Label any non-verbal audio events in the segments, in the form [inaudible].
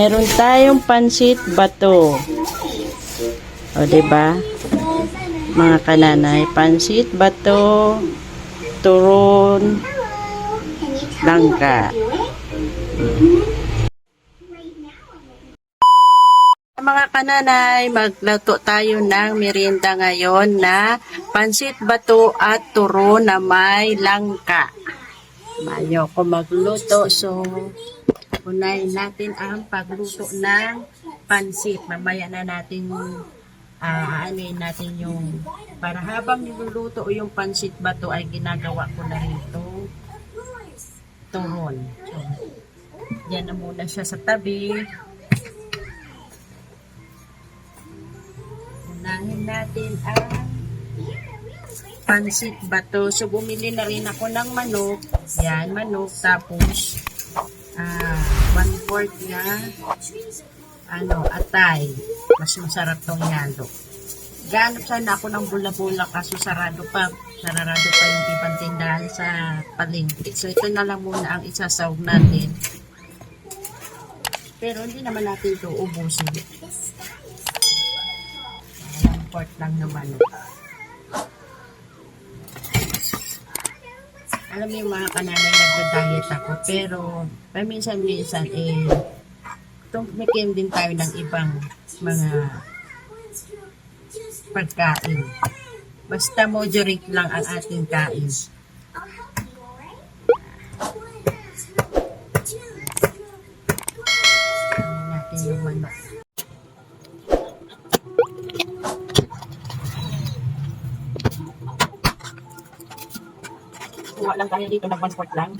meron tayong pansit bato. O, ba? Mga kananay, pansit bato, turon, langka. Mga kananay, magluto tayo ng merienda ngayon na pansit bato at turon na may langka. Mayo ko magluto. So, unahin natin ang pagluto ng pansit. Mamaya na natin ah anuin natin yung para habang niluluto yung pansit bato ay ginagawa ko na rito turon. So, yan na muna siya sa tabi. Unahin natin ang pansit bato. So, bumili na rin ako ng manok. Yan, manok. Tapos, ah, one fourth na, ano, atay. Mas masarap tong yalo. Ganap sana ako ng bula-bula kaso sarado pa. Sararado pa yung ibang tindahan sa palengke. So, ito na lang muna ang isasawag natin. Pero hindi naman natin ito ubusin. One fourth lang naman. Alam yung mga kananay nagda-diet ako, pero paminsan-minsan eh, tumikim din tayo ng ibang mga pagkain. Basta moderate lang ang ating kain. Tayo dito ng one fourth lang.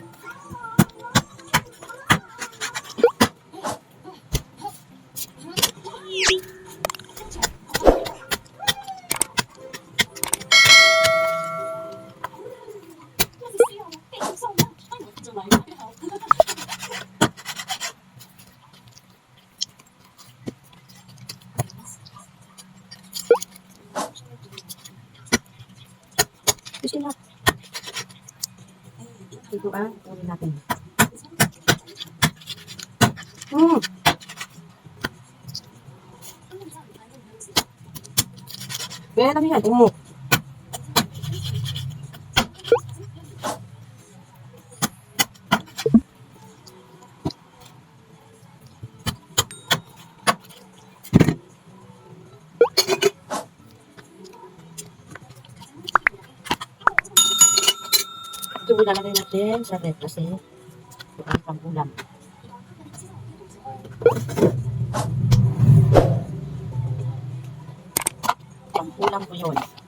Kaya kami yan, umo. Ito ilalagay natin sa ref kasi ito ang pang-ulam. Pang-ulam ko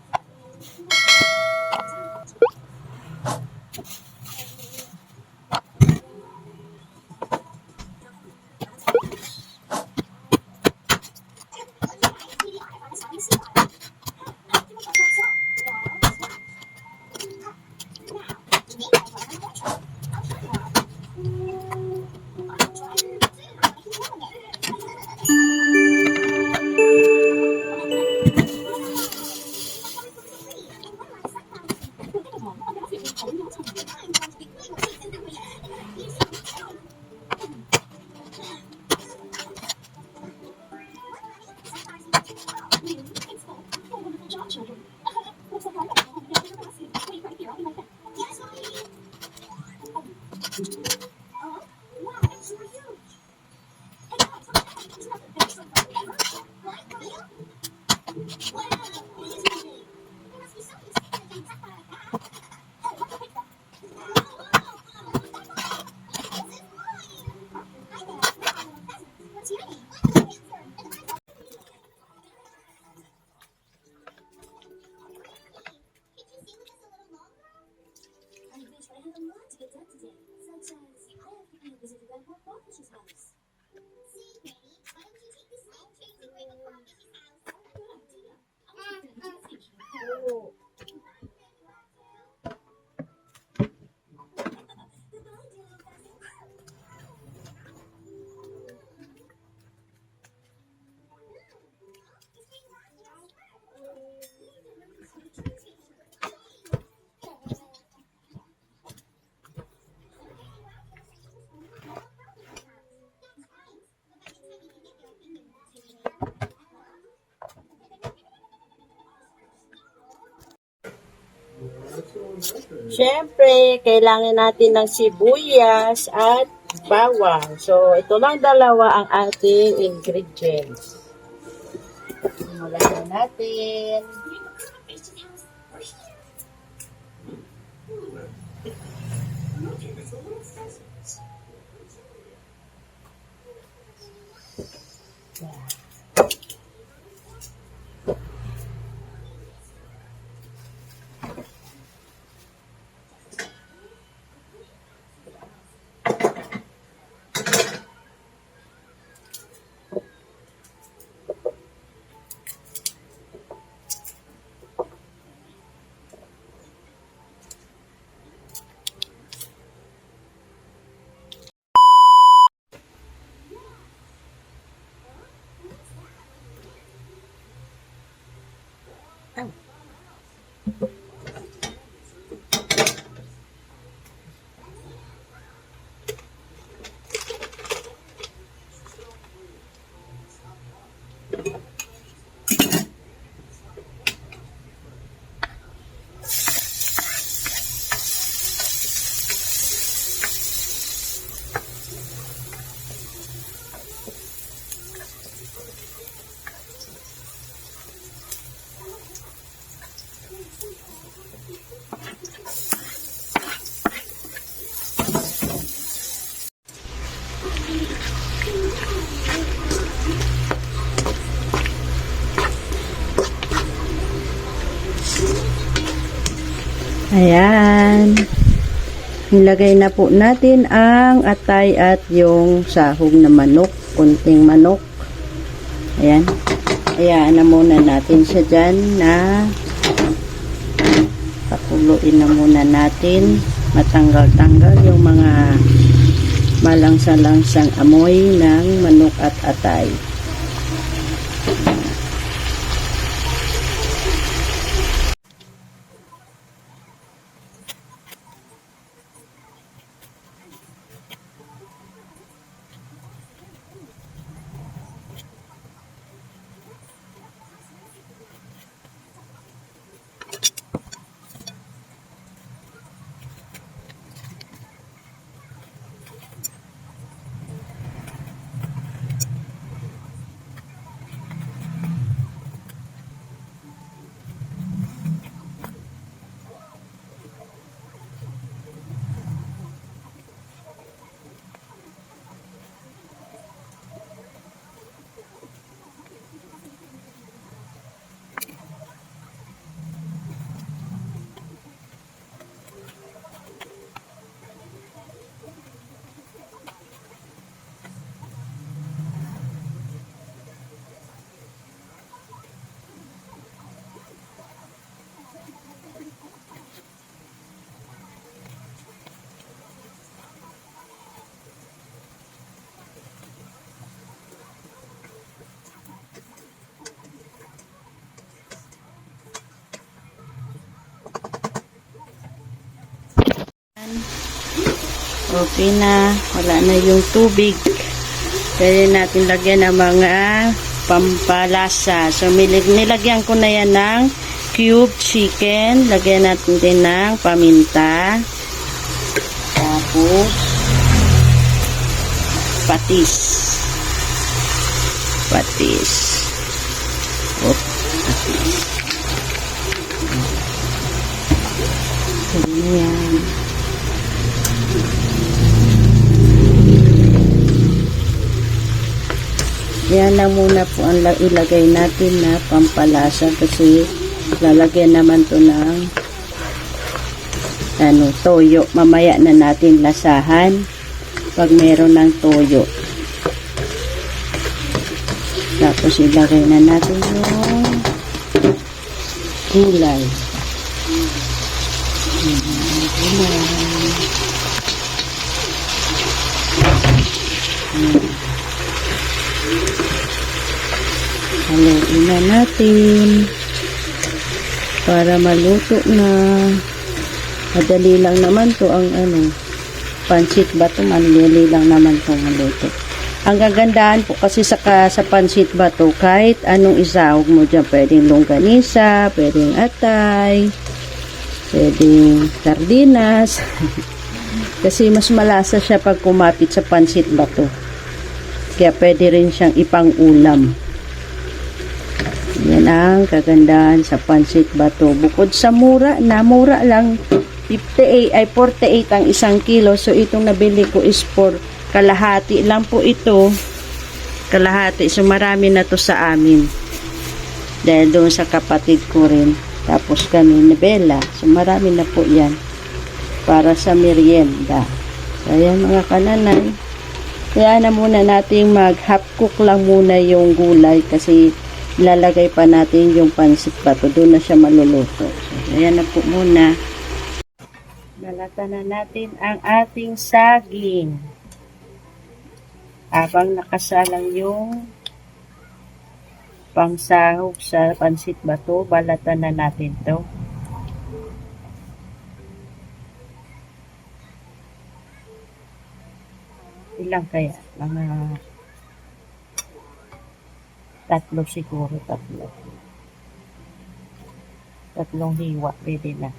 Siyempre, kailangan natin ng sibuyas at bawang. So, ito lang dalawa ang ating ingredients. Simulan na natin. Ayan. Nilagay na po natin ang atay at yung sahog na manok. Kunting manok. Ayan. Ayan na muna natin siya dyan na pakuluin na muna natin. Matanggal-tanggal yung mga malangsa-langsang amoy ng manok at atay. Okay na. Wala na yung tubig. Kaya natin lagyan ng mga pampalasa. So, nilagyan ko na yan ng cube chicken. Lagyan natin din ng paminta. Tapos, patis. Patis. Yan lang muna po ang la- ilagay natin na pampalasa kasi lalagyan naman to ng ano, toyo. Mamaya na natin lasahan pag meron ng toyo. Tapos ilagay na natin yung gulay. Gulay. Haluin na natin para maluto na. Madali lang naman to ang ano, pansit bato, madali lang naman to maluto. Ang gagandahan po kasi sa, sa pansit bato, kahit anong isahog mo dyan, pwedeng longganisa, pwedeng atay, Pwedeng sardinas. [laughs] Kasi mas malasa siya pag kumapit sa pansit bato. Kaya pwede rin siyang ipang ulam. Yan ang kagandahan sa pansit bato. Bukod sa mura, na mura lang 58 ay 48 ang isang kilo. So itong nabili ko is for kalahati lang po ito. Kalahati. So marami na to sa amin. Dahil doon sa kapatid ko rin. Tapos kami ni Bella. So marami na po yan. Para sa merienda. So ayan mga kananay. Kaya na muna nating mag half cook lang muna yung gulay kasi lalagay pa natin yung pansit bato. Doon na siya maluluto. So ayan na po muna. Nalata na natin ang ating saging. Habang nakasalang yung pangsahog sa pansit bato, balatan na natin to. Ilang kaya? Mga tatlo siguro, tatlo. Tatlong hiwa, pwede na.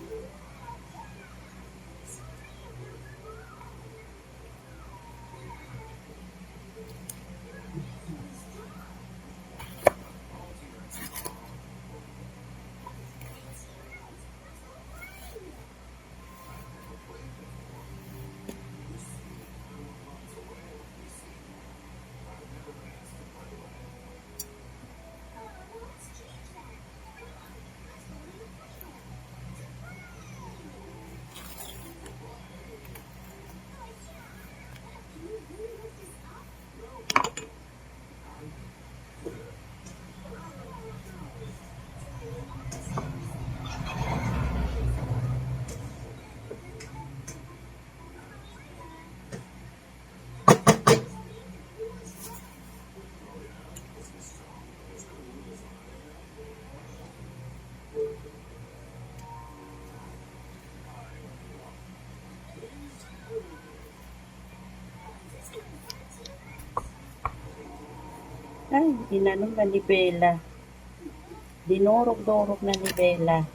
Ay, inanong na ni Bella. Dinurog-durog na ni Bella.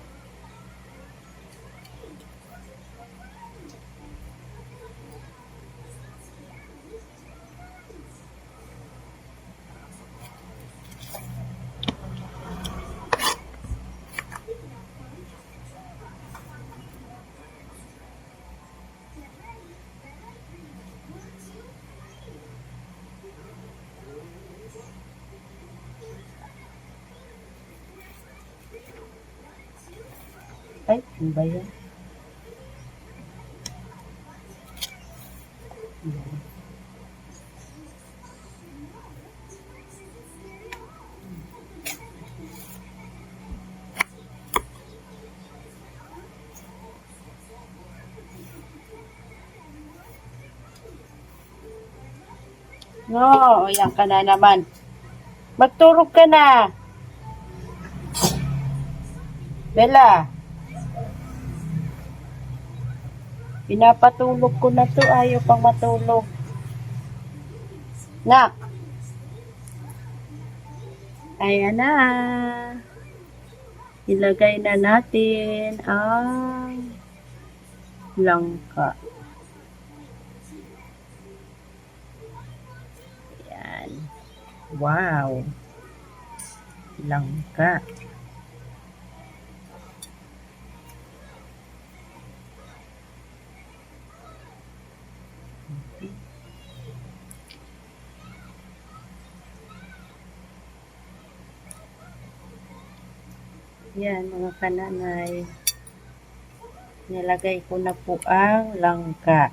Ay, ano ba yan? No, yan ka na naman. Magturog ka na. Bella. Pinapatulog ko na to, ayaw pang matulog. Nak. Ayan na. Ilagay na natin ang langka. Ayan. Wow. Langka. Yan, mga kananay. Nilagay ko na po ang langka.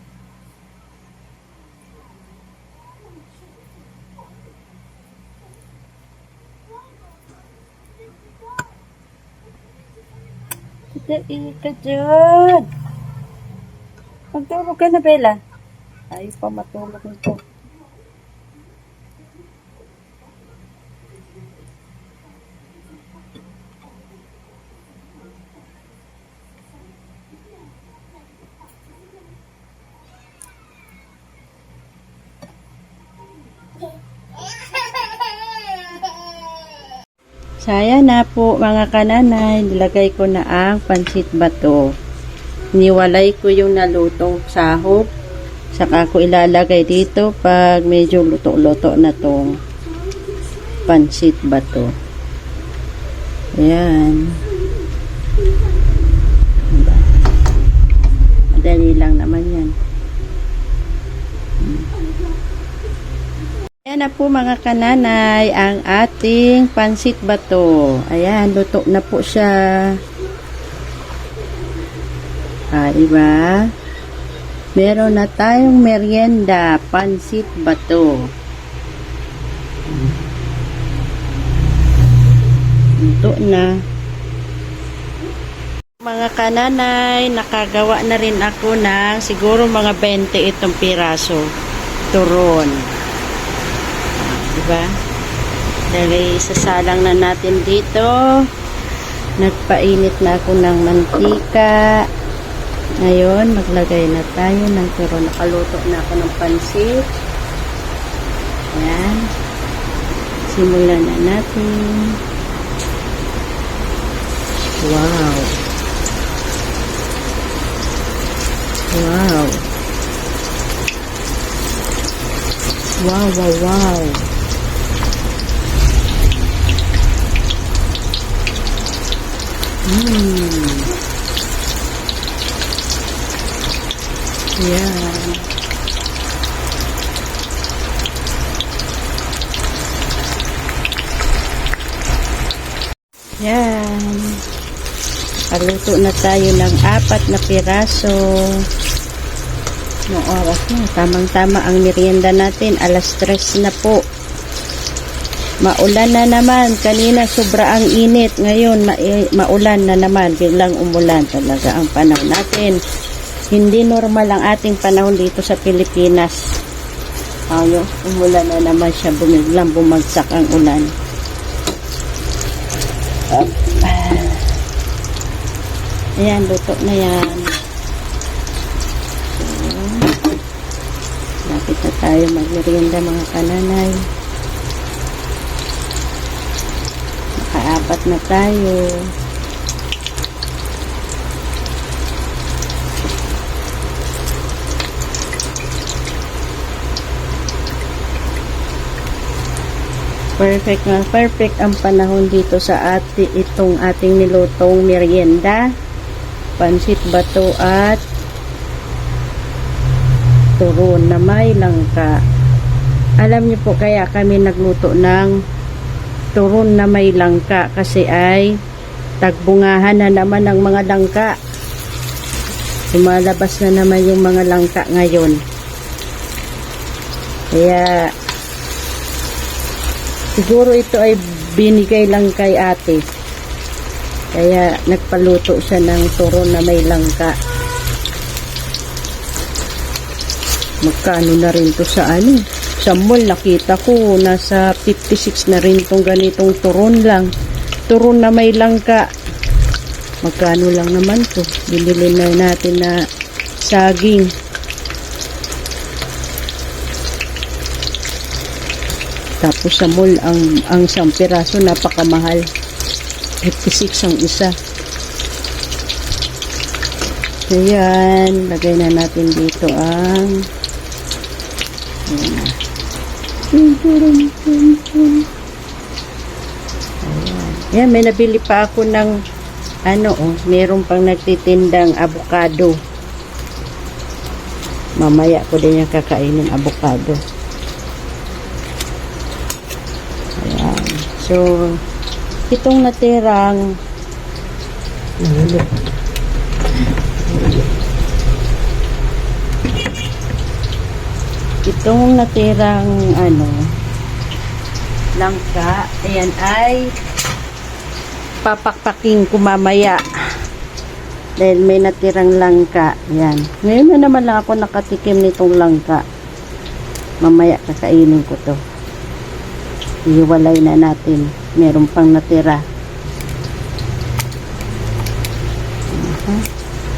Dali ka dyan. Magtulog ka na, Bella. Ayaw pa matulog nito. Saya na po mga kananay, nilagay ko na ang pansit bato. niwalay ko yung nalutong sahog. Saka ko ilalagay dito pag medyo luto-luto na tong pansit ba to. Ayan. Madali lang naman yan. Ayan na po mga kananay ang ating pansit bato. Ayan, luto na po siya. Ah, diba? Meron na tayong merienda, pansit bato. Luto na. Mga kananay, nakagawa na rin ako ng siguro mga 20 itong piraso. Turon. Diba? Dali, sasalang na natin dito. Nagpainit na ako ng mantika. Ngayon, maglagay na tayo ng turon. Nakaluto na ako ng pansit. Ayan. Simulan na natin. Wow. Wow. Wow, wow, wow. Mmm. Yan. Yan. Paluto na tayo ng apat na piraso. No oras na. Tamang-tama ang merienda natin. Alas tres na po. Maulan na naman. Kanina sobra ang init. Ngayon ma maulan na naman. Biglang umulan talaga ang panahon natin. Hindi normal ang ating panahon dito sa Pilipinas. Ayo, umulan na naman siya. Bumiglang bumagsak ang ulan. Ayan, luto na yan. So, lapit na tayo magmerienda mga kananay. Nakaapat na tayo. Perfect nga, perfect ang panahon dito sa ati, itong ating nilutong merienda. Pansit bato at turon na may langka. Alam niyo po kaya kami nagluto ng turon na may langka kasi ay tagbungahan na naman ng mga langka. Lumalabas na naman yung mga langka ngayon. Kaya Siguro ito ay binigay lang kay ate. Kaya nagpaluto siya ng turon na may langka. Magkano na rin to sa ano? Sa mall nakita ko nasa 56 na rin tong ganitong turon lang. Turon na may langka. Magkano lang naman to? Binili na natin na saging. Tapos sa mall, ang, ang isang piraso napakamahal. 56 ang isa. So, yan. Lagay na natin dito ang Ayan. Ayan. Ayan, may nabili pa ako ng ano, oh, meron pang nagtitindang avocado. Mamaya ko din yung kakainin avocado. Ayan. So, itong natirang itong natirang ano langka, ayan ay papakpaking kumamaya dahil may natirang langka ayan, ngayon na naman lang ako nakatikim nitong langka. Mamaya kakainin ko to. Iwalay na natin. Meron pang natira.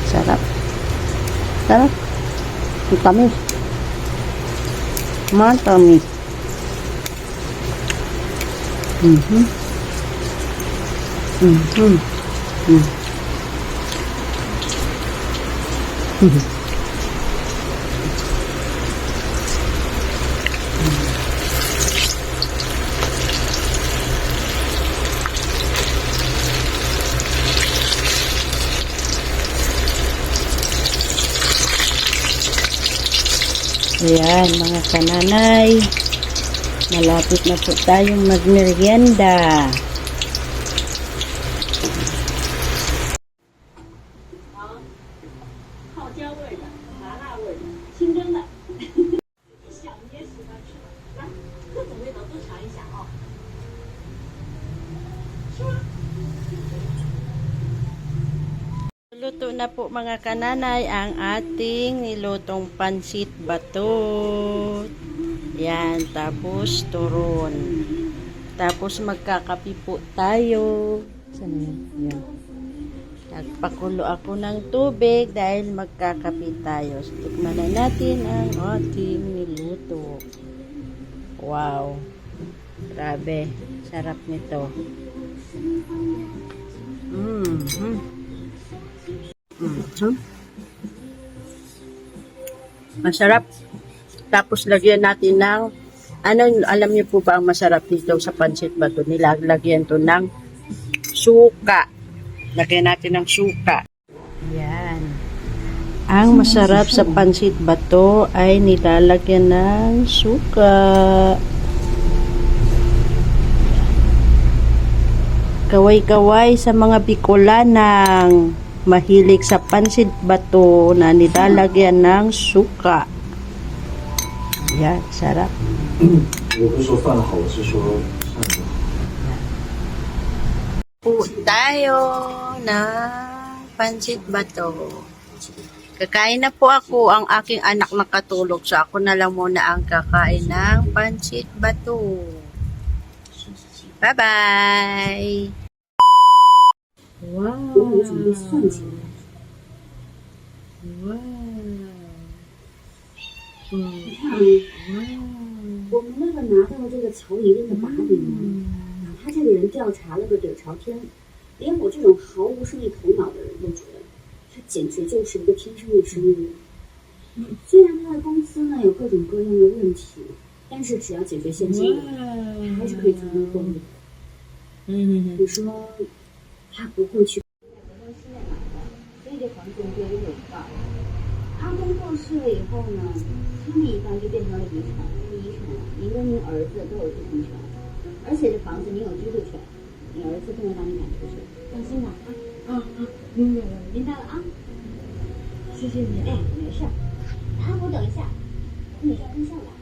Sarap. Sarap. Ang tamis matamis mhm. Mhm. Mhm Ayan, mga kananay. Malapit na po tayong magmerienda. Luto na po mga kananay ang ating nilutong pansit batot. Yan, tapos turon. Tapos magkakapi po tayo. Saan yan? Yan. Nagpakulo ako ng tubig dahil magkakapi tayo. So, tikman na natin ang ating niluto. Wow. Grabe. Sarap nito. Mm -hmm. Mhm. Masarap. Tapos lagyan natin ng ano, alam niyo po ba ang masarap dito sa pansit bato? Nilalagyan to ng suka. Lagyan natin ng suka. Yan. Ang masarap sa pansit bato ay nilalagyan ng suka. Kaway-kaway sa mga Bicolanang mahilig sa pansit bato na nilalagyan ng suka. Yan, sarap. po tayo na pansit bato. Kakain na po ako. Ang aking anak nakatulog. So ako na lang muna ang kakain ng pansit bato. Bye-bye! Wow! 我有准备蒜进来。Wow! 我们那个拿到这个曹乙任的把柄呢，他这个人调查了个底儿朝天，连我这种毫无生意头脑的人都觉得他简直就是一个天生的生意人。虽然他的公司呢有各种各样的问题，但是只要解决现金还是可以从中获利的。你说他不会去？所以这房子就有一半。阿公过世了以后呢，他们一半就变成了遗产，遗产您跟您儿子都有继承权，而且这房子您有居住权，你儿子不能把你赶出去，放心吧啊。嗯嗯，明白了，明白了啊。谢谢你。哎，没事儿。阿婆，等一下，你叫跟上来。